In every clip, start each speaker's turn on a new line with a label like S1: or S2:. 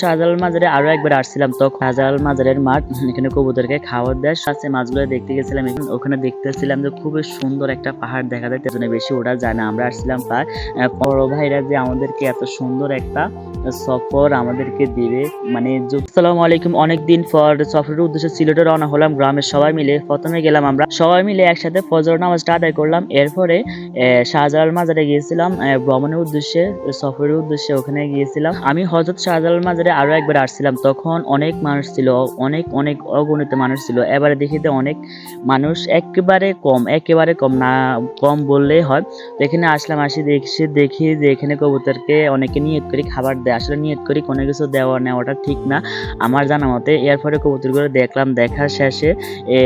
S1: শাহজালাল মাজারে আরও একবার আসছিলাম। তো শাহজালাল মাজারের মাঠ, এখানে কবুতরকে দেয়। সাথে মাছগুলো দেখতে গেছিলাম ওখানে দেখতেছিলাম যে খুবই সুন্দর একটা পাহাড় দেখা যায়। তেজনে বেশি ওঠা যায় না। আমরা আসছিলাম বড় ভাইরা যে আমাদেরকে এত সুন্দর একটা সফর আমাদেরকে দিবে। মানে আসসালামু আলাইকুম। অনেকদিন পর সফরের উদ্দেশ্যে সিলেটে রওনা হলাম গ্রামের সবাই মিলে। প্রথমে গেলাম আমরা। সবাই মিলে একসাথে ফজর নামাজটা আদায় করলাম। এরপরে শাহজালাল মাজারে গিয়েছিলাম। ভ্রমণের উদ্দেশ্যে, সফরের উদ্দেশ্যে ওখানে গিয়েছিলাম। আমি হজরত শাহজালাল মাজারে আরও একবার আসছিলাম তখন অনেক মানুষ ছিল অনেক অনেক অগণিত মানুষ ছিল। এবারে দেখিতে অনেক মানুষ একেবারে কম একেবারে কম না কম বললেই হয়। তো এখানে আসলাম আসি দেখছি দেখি যে এখানে কবুতরকে অনেকে নিয়ত করি খাবার দেয়। আসলে নিয়ত করি কোনো কিছু দেওয়া নেওয়াটা ঠিক না। আমার জানা মতে এরপরে কবুতরগুলো দেখলাম দেখার শেষে এ,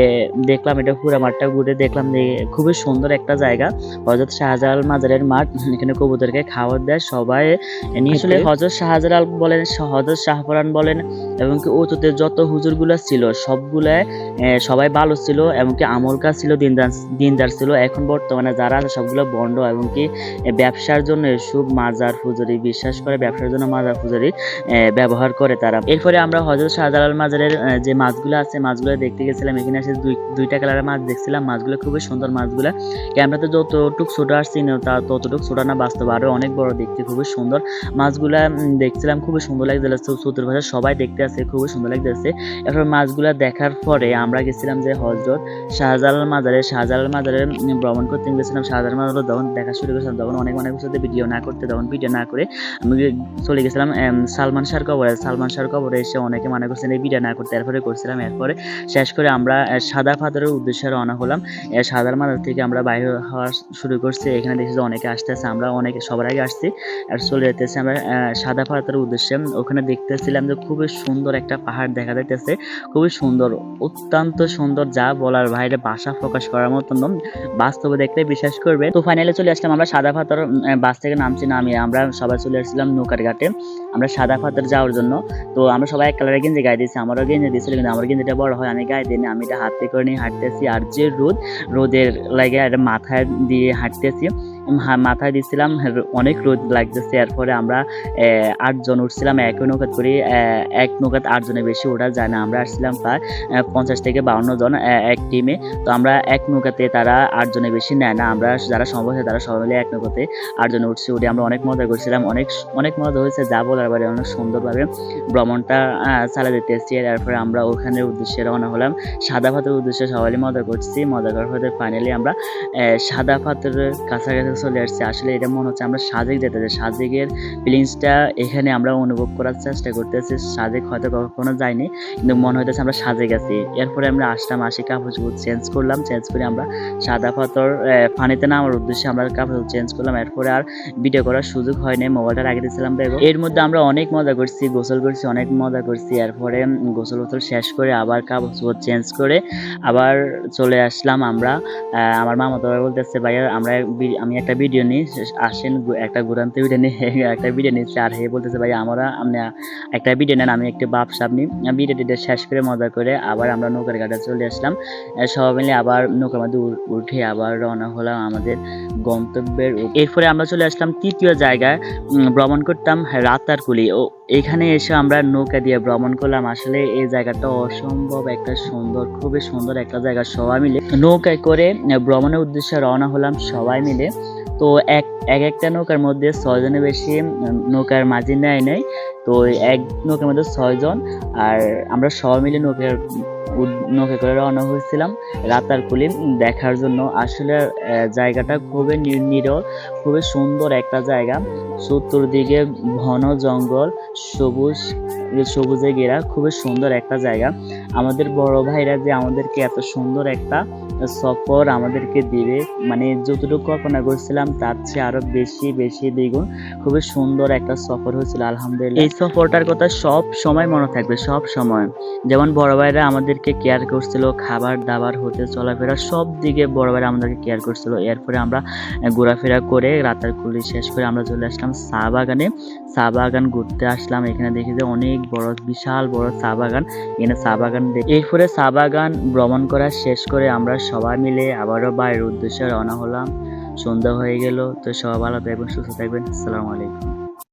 S1: দেখলাম এটা পুরো মাঠটা ঘুরে দেখলাম যে খুবই সুন্দর একটা জায়গা। হজরত শাহজালাল মাজারের মাঠ এখানে কবুতরকে খাবার দেয় সবাই নিয়ে আসলে হজরত শাহজালাল বলেন হজরত শাহপরান বলেন এবং কি অতীতে যত হুজুরগুলো ছিল, সবগুলা সবাই ভালো ছিল এবং কি আমলকা ছিল, দিনদার দিনদার ছিল। এখন বর্তমানে যারা আছে সবগুলো বন্ড এবং কি ব্যবসার জন্য এসব মাজার ফুজুরি, বিশ্বাস করে ব্যবসার জন্য মাজার ফুজুরি ব্যবহার করে তারা। এরপরে আমরা হজরত শাহজালাল মাজারের যে মাছগুলো আছে, মাছগুলো দেখতে গেছিলাম। এখানে এসে দুই, দুইটা কালারের মাছ দেখছিলাম। মাছগুলো খুবই সুন্দর মাছগুলো। ক্যামেরাতে যতটুক ছোট আসছি তা ততটুক ছোট না, বাস্তব আরও অনেক বড় দেখতে খুবই সুন্দর। মাছগুলা দেখছিলাম, খুবই সুন্দর লাগছিল। চতুর্পাশে সবাই দেখতে আছে খুবই সুন্দর লাগতেছে। এরপর মাছগুলা দেখার পরে আমরা গেছিলাম যে হজরত শাহজালাল মাজারে। শাহজালাল মাজারে ভ্রমণ করতে গেছিলাম। শাহজালাল মাজারে যখন দেখা শুরু করেছিলাম, তখন অনেক অনেক সাথে ভিডিও না করতে, তখন ভিডিও না করে আমি চলে গেছিলাম সালমান শাহর কবরে। সালমান শাহর কবরে এসে অনেকে মনে করছেন এই ভিডিও না করতে, এরপরে করছিলাম। এরপরে শেষ করে আমরা সাদা ফাদারের উদ্দেশ্যে রওনা হলাম। সাদার মাজার থেকে আমরা বাইরে হওয়া শুরু করছি। এখানে দেখছি যে অনেকে আসতেছে, আমরা অনেকে সবার আগে আসছি। আর চলে যেতেছি আমরা সাদা পাথরের উদ্দেশ্যে। ওখানে দেখতেছিলাম যে খুবই সুন্দর একটা পাহাড় দেখা যাইতেছে। খুবই সুন্দর, অত্যন্ত সুন্দর যা বলার বাইরে বাসা প্রকাশ করার মতন। বাস্তবে দেখলে বিশ্বাস করবে তো ফাইনালি চলে আসলাম আমরা সাদা পাথর বাস থেকে নামছি নামিয়ে আমরা সবাই চলে আসছিলাম নৌকার ঘাটে আমরা সাদা পাথর যাওয়ার জন্য। তো আমরা সবাই এক কালারের গেঞ্জি গায়ে দিয়েছি। আমারও গেঞ্জি দিয়েছিল কিন্তু আমার গেঞ্জিটা বড় হয়, আমি গায়ে দিই আমি এটা হাতে করে নিয়ে হাঁটতেছি। আর যে রোদ, রোদের লাগে এটা মাথায় দিয়ে হাঁটতেছি। মাথায় দিচ্ছিলাম অনেক রোদ লাগতেছে। এরপরে আমরা আটজন উঠছিলাম, এক নৌকাত করে এক নৌকাত আটজনের বেশি ওঠা যায় না। আমরা আসছিলাম প্রায় পঞ্চাশ থেকে বাউন্ন জন এক টিমে তো আমরা এক নৌকাতে তারা আটজনের বেশি নেয় না। আমরা যারা সম্ভব হয় তারা সবাই মিলে এক নৌকাতে আটজন উঠছি, উঠে আমরা অনেক মজা করছিলাম। অনেক অনেক মজা হয়েছে, যা বলার বাইরে অনেক সুন্দরভাবে ভ্রমণটা চালা যেতেছি এরপরে আমরা ওখানের উদ্দেশ্যে রওনা হলাম। সাদা পাথরের উদ্দেশ্যে সবাই মজা করছি। মজা করার ফাইনালি আমরা সাদা পাথরের কাছাকাছি চলে আসছি। আসলে এটা মনে হচ্ছে আমরা সাজেক যেতে সাজেকের ফিলিংসটা এখানে আমরা অনুভব করার চেষ্টা করতেছি। সাজেক হয়তো কখনো যাইনি কিন্তু মনে হইতেছে আমরা সাজে গেছি এরপরে আমরা আসলাম, আসি কাপড় চোপড় চেঞ্জ করলাম চেঞ্জ করে আমরা সাদা পাথর পানিতে নামার উদ্দেশ্যে আমরা কাপড় চেঞ্জ করলাম। এরপরে আর ভিডিও করার সুযোগ হয়নি, মোবাইলটা রেখে দিয়েছিলাম ব্যাগে এর মধ্যে আমরা অনেক মজা করছি, গোসল করছি, অনেক মজা করছি। এরপরে গোসল গোসল শেষ করে আবার কাপড় চোপড় চেঞ্জ করে আবার চলে আসলাম আমরা। আমার মামা তো বলতেছে, ভাইয়া, আমরা আমি একটা ভিডিও নিই আসেন একটা ঘুরান্তে ভিডিও নিই একটা ভিডিও নিচ্ছে আর হে বলতেছে, ভাই, আমরা আপনি একটা ভিডিও নেন, আমি একটু বাপ সাপনি ভিডিও টিডিও শেষ করে মজা করে আবার আমরা নৌকার ঘাটে চলে আসলাম। সব সবাই মিলে আবার নৌকার মধ্যে উঠে আবার রওনা হলাম আমাদের গন্তব্যের এরপরে আমরা চলে আসলাম তৃতীয় জায়গায় ভ্রমণ করতাম রাতারকুলি। ও এখানে এসে আমরা নৌকা দিয়ে ভ্রমণ করলাম। আসলে এই জায়গাটা অসম্ভব একটা সুন্দর, খুবই সুন্দর একটা জায়গা। সবাই মিলে নৌকায় করে ভ্রমণের উদ্দেশ্যে রওনা হলাম সবাই মিলে। তো এক এক একটা নৌকার মধ্যে ছয়জনের বেশি নৌকার মাঝি নেয় নেই। তো এক নৌকার মধ্যে ছয়জন আর আমরা সবাই মিলে নৌকার নৌকা করে রওনা হয়েছিলাম রাতারকুলি দেখার জন্য। আসলে জায়গাটা খুবই নি- নীরব খুবই সুন্দর একটা জায়গা। চতুর্দিকে ঘন জঙ্গল, সবুজ, সবুজে ঘেরা, খুবই সুন্দর একটা জায়গা। আমাদের বড় ভাইরা যে আমাদেরকে এত সুন্দর একটা সফর আমাদেরকে দিবে মানে যতটুকু কল্পনা করছিলাম তার চেয়ে আরও বেশি বেশি দ্বিগুণ খুবই সুন্দর একটা সফর হয়েছিল, আলহামদুলিল্লাহ। এই সফরটার কথা সব সময় মনে থাকবে, সব সময়। যেমন বড় ভাইরা আমাদেরকে কেয়ার করছিল, খাবার দাবার হতে চলাফেরা, সব দিকে বড় ভাইরা আমাদেরকে কেয়ার করছিল। এরপরে আমরা ঘোরাফেরা করে রাতের কুলি শেষ করে আমরা চলে আসলাম চা বাগানে। চা বাগান ঘুরতে আসলাম, এখানে দেখি যে অনেক বড়, বিশাল বড় চা বাগান। এখানে চা বাগান দেখি এরপরে চা বাগান ভ্রমণ করা শেষ করে আমরা সবাই মিলে আবারও বাইরের উদ্দেশ্যে রওনা হলাম। সন্ধ্যা হয়ে গেল, তো সবাই ভালো থাকবেন, সুস্থ থাকবেন। আসসালামু আলাইকুম।